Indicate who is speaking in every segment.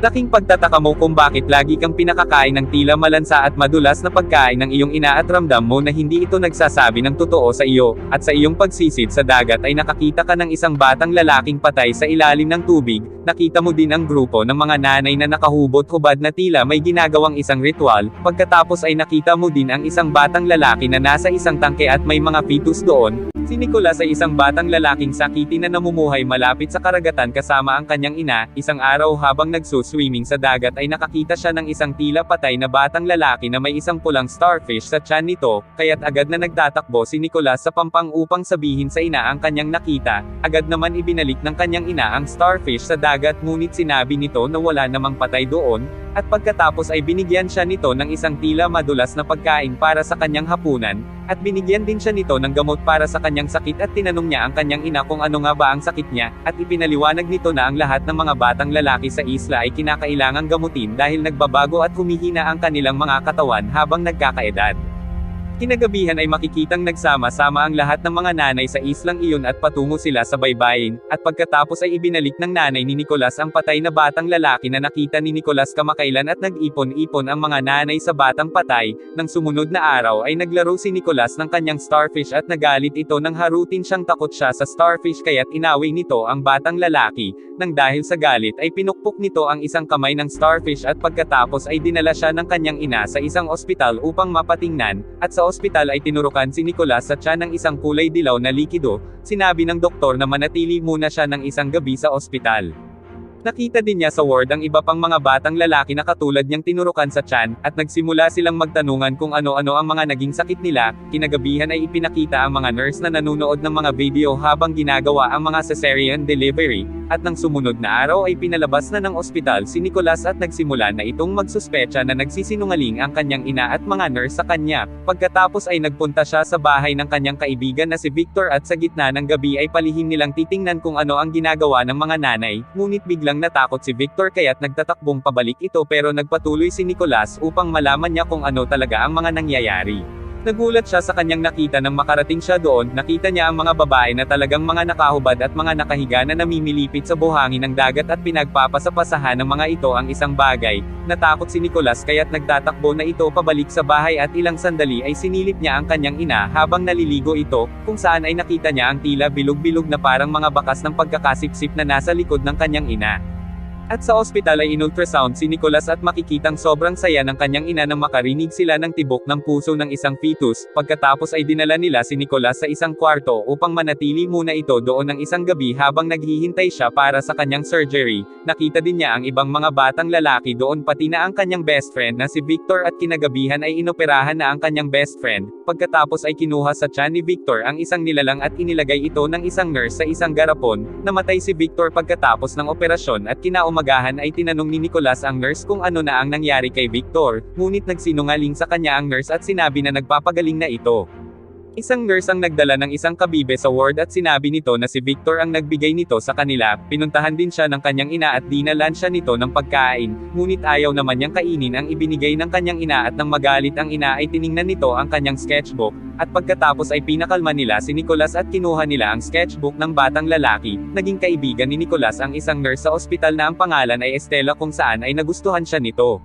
Speaker 1: Laking pagtataka mo kung bakit lagi kang pinakakain ng tila malansa at madulas na pagkain ng iyong ina at ramdam mo na hindi ito nagsasabi ng totoo sa iyo, at sa iyong pagsisid sa dagat ay nakakita ka ng isang batang lalaking patay sa ilalim ng tubig, nakita mo din ang grupo ng mga nanay na nakahubot-hubad na tila may ginagawang isang ritual, pagkatapos ay nakita mo din ang isang batang lalaki na nasa isang tangke at may mga fetus doon, Si Nicolas ay isang batang lalaking sakiti na namumuhay malapit sa karagatan kasama ang kanyang ina, isang araw habang nagsuswimming sa dagat ay nakakita siya ng isang tila patay na batang lalaki na may isang pulang starfish sa tiyan nito, kaya't agad na nagtatakbo si Nicolas sa pampang upang sabihin sa ina ang kanyang nakita, agad naman ibinalik ng kanyang ina ang starfish sa dagat ngunit sinabi nito na wala namang patay doon, at pagkatapos ay binigyan siya nito ng isang tila madulas na pagkain para sa kanyang hapunan, at binigyan din siya nito ng gamot para sa kanyang sakit at tinanong niya ang kanyang ina kung ano nga ba ang sakit niya, at ipinaliwanag nito na ang lahat ng mga batang lalaki sa isla ay kinakailangang gamutin dahil nagbabago at humihina ang kanilang mga katawan habang nagkakaedad. Kinagabihan ay makikitang nagsama-sama ang lahat ng mga nanay sa islang iyon at patungo sila sa baybayin, at pagkatapos ay ibinalik ng nanay ni Nicolas ang patay na batang lalaki na nakita ni Nicolas kamakailan at nag-ipon-ipon ang mga nanay sa batang patay, nang sumunod na araw ay naglaro si Nicolas ng kanyang starfish at nagalit ito nang harutin siyang takot siya sa starfish kaya't inaway nito ang batang lalaki, nang dahil sa galit ay pinukpok nito ang isang kamay ng starfish at pagkatapos ay dinala siya ng kanyang ina sa isang ospital upang mapatingnan, at sa ospital ay tinurukan si Nicolas sa tiyan ng isang kulay dilaw na likido, sinabi ng doktor na manatili muna siya ng isang gabi sa ospital. Nakita din niya sa ward ang iba pang mga batang lalaki na katulad niyang tinurukan sa tiyan, at nagsimula silang magtanungan kung ano-ano ang mga naging sakit nila, kinagabihan ay ipinakita ang mga nurse na nanunood ng mga video habang ginagawa ang mga cesarean delivery, at nang sumunod na araw ay pinalabas na ng ospital si Nicolas at nagsimula na itong magsuspecha na nagsisinungaling ang kanyang ina at mga nurse sa kanya, pagkatapos ay nagpunta siya sa bahay ng kanyang kaibigan na si Victor at sa gitna ng gabi ay palihim nilang titingnan kung ano ang ginagawa ng mga nanay, ngunit biglang natakot si Victor kaya't nagtatakbong pabalik ito pero nagpatuloy si Nicolas upang malaman niya kung ano talaga ang mga nangyayari. Nagulat siya sa kanyang nakita nang makarating siya doon, nakita niya ang mga babae na talagang mga nakahubad at mga nakahiga na namimilipit sa buhangin ng dagat at pinagpapasapasahan ng mga ito ang isang bagay. Natakot si Nicolas kaya't nagtatakbo na ito pabalik sa bahay at ilang sandali ay sinilip niya ang kanyang ina habang naliligo ito, kung saan ay nakita niya ang tila bilog-bilog na parang mga bakas ng pagkakasipsip na nasa likod ng kanyang ina. At sa ospital ay inultrasound si Nicolas at makikitang sobrang saya ng kanyang ina nang makarinig sila ng tibok ng puso ng isang fetus, pagkatapos ay dinala nila si Nicolas sa isang kwarto upang manatili muna ito doon ng isang gabi habang naghihintay siya para sa kanyang surgery. Nakita din niya ang ibang mga batang lalaki doon pati na ang kanyang best friend na si Victor at kinagabihan ay inoperahan na ang kanyang best friend, pagkatapos ay kinuha sa tiyan ni Victor ang isang nilalang at inilagay ito ng isang nurse sa isang garapon, namatay si Victor pagkatapos ng operasyon at kinaumagahan ay tinanong ni Nicolas ang nurse kung ano na ang nangyari kay Victor, ngunit nagsinungaling sa kanya ang nurse at sinabi na nagpapagaling na ito. Isang nurse ang nagdala ng isang kabibe sa ward at sinabi nito na si Victor ang nagbigay nito sa kanila, pinuntahan din siya ng kanyang ina at dinalan siya nito ng pagkain, ngunit ayaw naman niyang kainin ang ibinigay ng kanyang ina at nang magalit ang ina ay tiningnan nito ang kanyang sketchbook, at pagkatapos ay pinakalma nila si Nicolas at kinuha nila ang sketchbook ng batang lalaki, naging kaibigan ni Nicolas ang isang nurse sa ospital na ang pangalan ay Estela kung saan ay nagustuhan siya nito.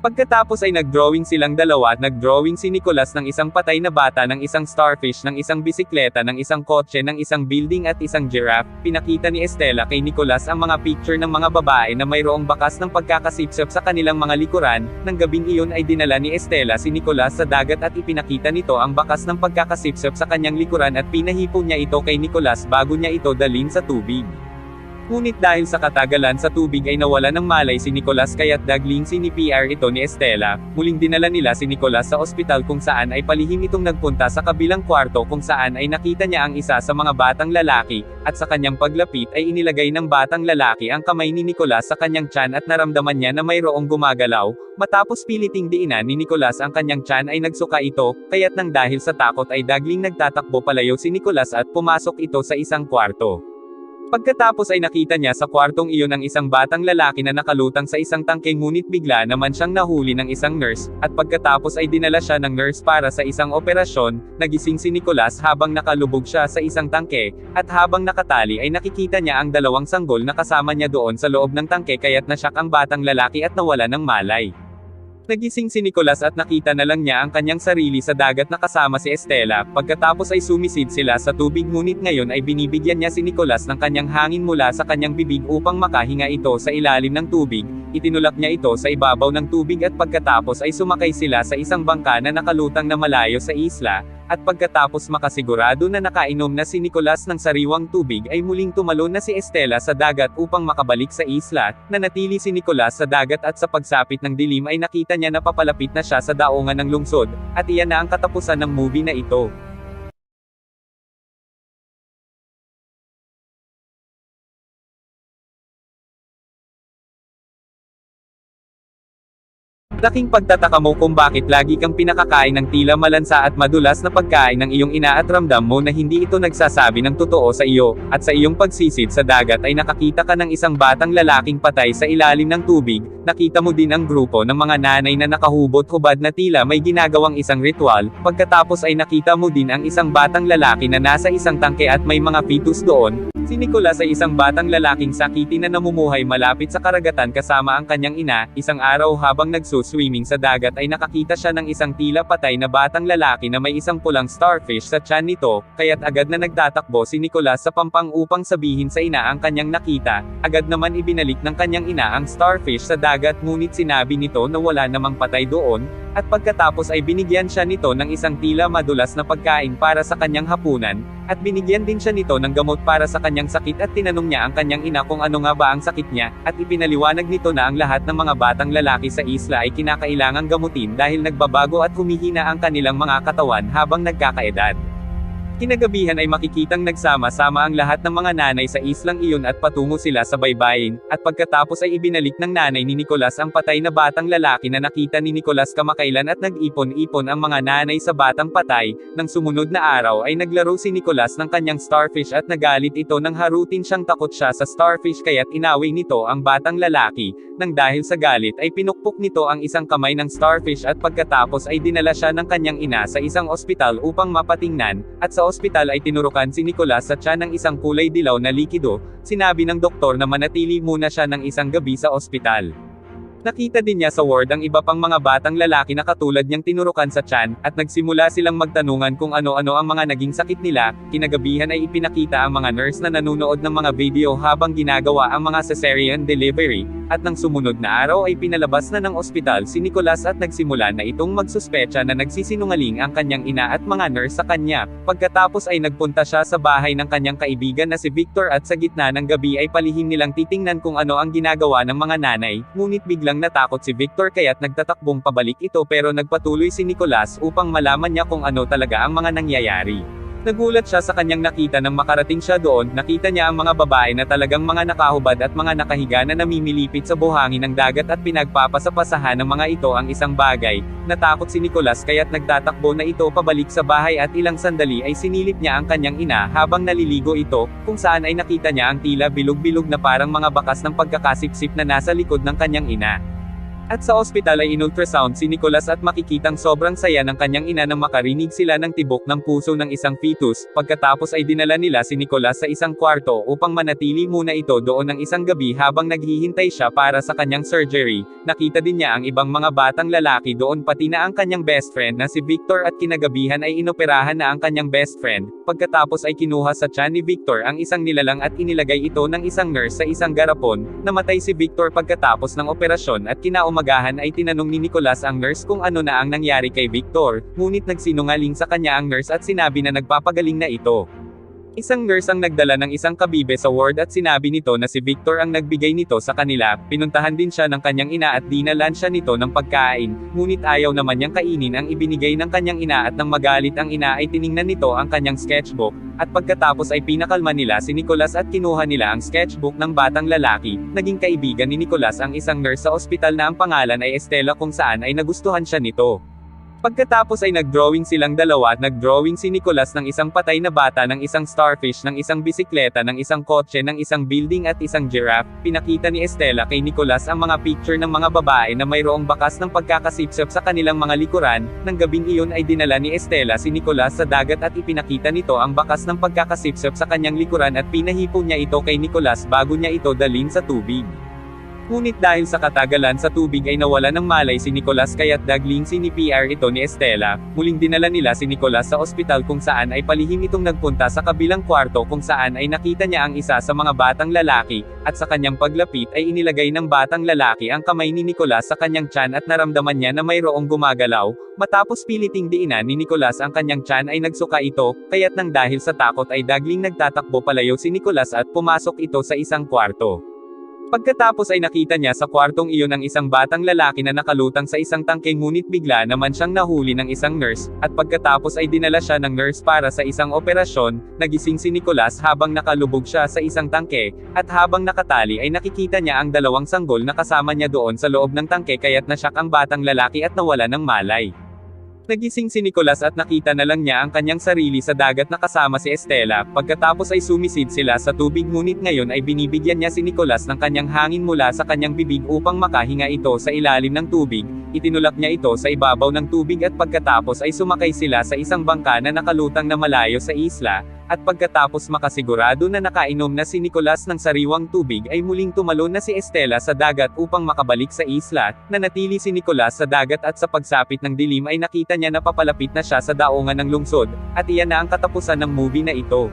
Speaker 1: Pagkatapos ay nagdrawing silang dalawa at nagdrawing si Nicolas ng isang patay na bata ng isang starfish ng isang bisikleta ng isang kotse ng isang building at isang giraffe, pinakita ni Estela kay Nicolas ang mga picture ng mga babae na mayroong bakas ng pagkakasipsip sa kanilang mga likuran, nang gabing iyon ay dinala ni Estela si Nicolas sa dagat at ipinakita nito ang bakas ng pagkakasipsip sa kanyang likuran at pinahipo niya ito kay Nicolas bago niya ito dalhin sa tubig. Ngunit dahil sa katagalan sa tubig ay nawala ng malay si Nicolas kaya't dagling sinipr ito ni Estela, muling dinala nila si Nicolas sa ospital kung saan ay palihim itong nagpunta sa kabilang kwarto kung saan ay nakita niya ang isa sa mga batang lalaki, at sa kanyang paglapit ay inilagay ng batang lalaki ang kamay ni Nicolas sa kanyang tiyan at naramdaman niya na mayroong gumagalaw, matapos piliting diinan ni Nicolas ang kanyang tiyan ay nagsuka ito, kaya't nang dahil sa takot ay dagling nagtatakbo palayo si Nicolas at pumasok ito sa isang kwarto. Pagkatapos ay nakita niya sa kwartong iyon ang isang batang lalaki na nakalutang sa isang tangke ngunit bigla naman siyang nahuli ng isang nurse, at pagkatapos ay dinala siya ng nurse para sa isang operasyon, nagising si Nicolas habang nakalubog siya sa isang tangke, at habang nakatali ay nakikita niya ang dalawang sanggol na kasama niya doon sa loob ng tangke kaya't nasyak ang batang lalaki at nawala ng malay. Nagising si Nicolas at nakita na lang niya ang kanyang sarili sa dagat na kasama si Estela, pagkatapos ay sumisid sila sa tubig ngunit ngayon ay binibigyan niya si Nicolas ng kanyang hangin mula sa kanyang bibig upang makahinga ito sa ilalim ng tubig, itinulak niya ito sa ibabaw ng tubig at pagkatapos ay sumakay sila sa isang bangka na nakalutang na malayo sa isla, at pagkatapos makasigurado na nakainom na si Nicolas ng sariwang tubig ay muling tumalon na si Estela sa dagat upang makabalik sa isla, nanatili si Nicolas sa dagat at sa pagsapit ng dilim ay nakita niya na papalapit na siya sa daungan ng lungsod, at iyan na ang katapusan ng movie na ito. Laking pagtataka mo kung bakit lagi kang pinakakain ng tila malansa at madulas na pagkain ng iyong ina at ramdam mo na hindi ito nagsasabi ng totoo sa iyo, at sa iyong pagsisid sa dagat ay nakakita ka ng isang batang lalaking patay sa ilalim ng tubig, nakita mo din ang grupo ng mga nanay na nakahubot-hubad na tila may ginagawang isang ritual, pagkatapos ay nakita mo din ang isang batang lalaki na nasa isang tangke at may mga fetus doon, Si Nicolas ay isang batang lalaking sakiti na namumuhay malapit sa karagatan kasama ang kanyang ina, isang araw habang nagsuswimming sa dagat ay nakakita siya ng isang tila patay na batang lalaki na may isang pulang starfish sa tiyan nito, kaya't agad na nagtatakbo si Nicolas sa pampang upang sabihin sa ina ang kanyang nakita, agad naman ibinalik ng kanyang ina ang starfish sa dagat ngunit sinabi nito na wala namang patay doon, at pagkatapos ay binigyan siya nito ng isang tila madulas na pagkain para sa kanyang hapunan, at binigyan din siya nito ng gamot para sa kanyang sakit at tinanong niya ang kanyang ina kung ano nga ba ang sakit niya, at ipinaliwanag nito na ang lahat ng mga batang lalaki sa isla ay kinakailangang gamutin dahil nagbabago at humihina ang kanilang mga katawan habang nagkakaedad. Kinagabihan ay makikitang nagsama-sama ang lahat ng mga nanay sa islang iyon at patungo sila sa baybayin, at pagkatapos ay ibinalik ng nanay ni Nicolas ang patay na batang lalaki na nakita ni Nicolas kamakailan at nag-ipon-ipon ang mga nanay sa batang patay, nang sumunod na araw ay naglaro si Nicolas ng kanyang starfish at nagalit ito nang harutin siyang takot siya sa starfish kaya't inaway nito ang batang lalaki, nang dahil sa galit ay pinukpok nito ang isang kamay ng starfish at pagkatapos ay dinala siya ng kanyang ina sa isang ospital upang mapatingnan, at sa ospital ay tinurukan si Nicolas sa tiyan ng isang kulay dilaw na likido, sinabi ng doktor na manatili muna siya ng isang gabi sa ospital. Nakita din niya sa ward ang iba pang mga batang lalaki na katulad niyang tinurukan sa tiyan, at nagsimula silang magtanungan kung ano-ano ang mga naging sakit nila, kinagabihan ay ipinakita ang mga nurse na nanunood ng mga video habang ginagawa ang mga cesarean delivery, at nang sumunod na araw ay pinalabas na ng ospital si Nicolas at nagsimula na itong magsuspecha na nagsisinungaling ang kanyang ina at mga nurse sa kanya, pagkatapos ay nagpunta siya sa bahay ng kanyang kaibigan na si Victor at sa gitna ng gabi ay palihim nilang titingnan kung ano ang ginagawa ng mga nanay, ngunit biglang biglang natakot si Victor kaya't nagtatakbong pabalik ito pero nagpatuloy si Nicolas upang malaman niya kung ano talaga ang mga nangyayari. Nagulat siya sa kanyang nakita nang makarating siya doon, nakita niya ang mga babae na talagang mga nakahubad at mga nakahiga na namimilipit sa buhangin ng dagat at pinagpapasapasahan ng mga ito ang isang bagay. Natakot si Nicolas kaya't nagtatakbo na ito pabalik sa bahay at ilang sandali ay sinilip niya ang kanyang ina habang naliligo ito, kung saan ay nakita niya ang tila bilog-bilog na parang mga bakas ng pagkakasipsip na nasa likod ng kanyang ina. At sa ospital ay inultrasound si Nicolas at makikitang sobrang saya ng kanyang ina nang makarinig sila ng tibok ng puso ng isang fetus, pagkatapos ay dinala nila si Nicolas sa isang kwarto upang manatili muna ito doon ng isang gabi habang naghihintay siya para sa kanyang surgery. Nakita din niya ang ibang mga batang lalaki doon pati na ang kanyang best friend na si Victor at kinagabihan ay inoperahan na ang kanyang best friend, pagkatapos ay kinuha sa tiyan ni Victor ang isang nilalang at inilagay ito ng isang nurse sa isang garapon, namatay si Victor pagkatapos ng operasyon at kinaumagahan umagahan ay tinanong ni Nicolas ang nurse kung ano na ang nangyari kay Victor, ngunit nagsinungaling sa kanya ang nurse at sinabi na nagpapagaling na ito. Isang nurse ang nagdala ng isang kabibe sa ward at sinabi nito na si Victor ang nagbigay nito sa kanila, pinuntahan din siya ng kanyang ina at dinalan siya nito ng pagkain, ngunit ayaw naman niyang kainin ang ibinigay ng kanyang ina at nang magalit ang ina ay tiningnan nito ang kanyang sketchbook, at pagkatapos ay pinakalma nila si Nicholas at kinuha nila ang sketchbook ng batang lalaki, naging kaibigan ni Nicholas ang isang nurse sa ospital na ang pangalan ay Estela kung saan ay nagustuhan siya nito. Pagkatapos ay nagdrawing silang dalawa at nagdrawing si Nicolas ng isang patay na bata ng isang starfish ng isang bisikleta ng isang kotse ng isang building at isang giraffe, pinakita ni Estela kay Nicolas ang mga picture ng mga babae na mayroong bakas ng pagkakasipsip sa kanilang mga likuran, nang gabing iyon ay dinala ni Estela si Nicolas sa dagat at ipinakita nito ang bakas ng pagkakasipsip sa kanyang likuran at pinahipo niya ito kay Nicolas bago niya ito dalhin sa tubig. Ngunit dahil sa katagalan sa tubig ay nawala ng malay si Nicolas kaya't dagling sinipr ito ni Estela, muling dinala nila si Nicolas sa ospital kung saan ay palihim itong nagpunta sa kabilang kwarto kung saan ay nakita niya ang isa sa mga batang lalaki, at sa kanyang paglapit ay inilagay ng batang lalaki ang kamay ni Nicolas sa kanyang tiyan at naramdaman niya na mayroong gumagalaw, matapos piliting diinan ni Nicolas ang kanyang tiyan ay nagsuka ito, kaya't nang dahil sa takot ay dagling nagtatakbo palayo si Nicolas at pumasok ito sa isang kwarto. Pagkatapos ay nakita niya sa kwartong iyon ang isang batang lalaki na nakalutang sa isang tangke ngunit bigla naman siyang nahuli ng isang nurse, at pagkatapos ay dinala siya ng nurse para sa isang operasyon, nagising si Nicolas habang nakalubog siya sa isang tangke, at habang nakatali ay nakikita niya ang dalawang sanggol na kasama niya doon sa loob ng tangke kaya't nasyak ang batang lalaki at nawala ng malay. Nagising si Nicolas at nakita na lang niya ang kanyang sarili sa dagat na kasama si Estela, pagkatapos ay sumisid sila sa tubig ngunit ngayon ay binibigyan niya si Nicolas ng kanyang hangin mula sa kanyang bibig upang makahinga ito sa ilalim ng tubig, itinulak niya ito sa ibabaw ng tubig at pagkatapos ay sumakay sila sa isang bangka na nakalutang na malayo sa isla, at pagkatapos makasigurado na nakainom na si Nicolas ng sariwang tubig ay muling tumalon na si Estela sa dagat upang makabalik sa isla, nanatili si Nicolas sa dagat at sa pagsapit ng dilim ay nakita niya na papalapit na siya sa daungan ng lungsod, at iyan na ang katapusan ng movie na ito.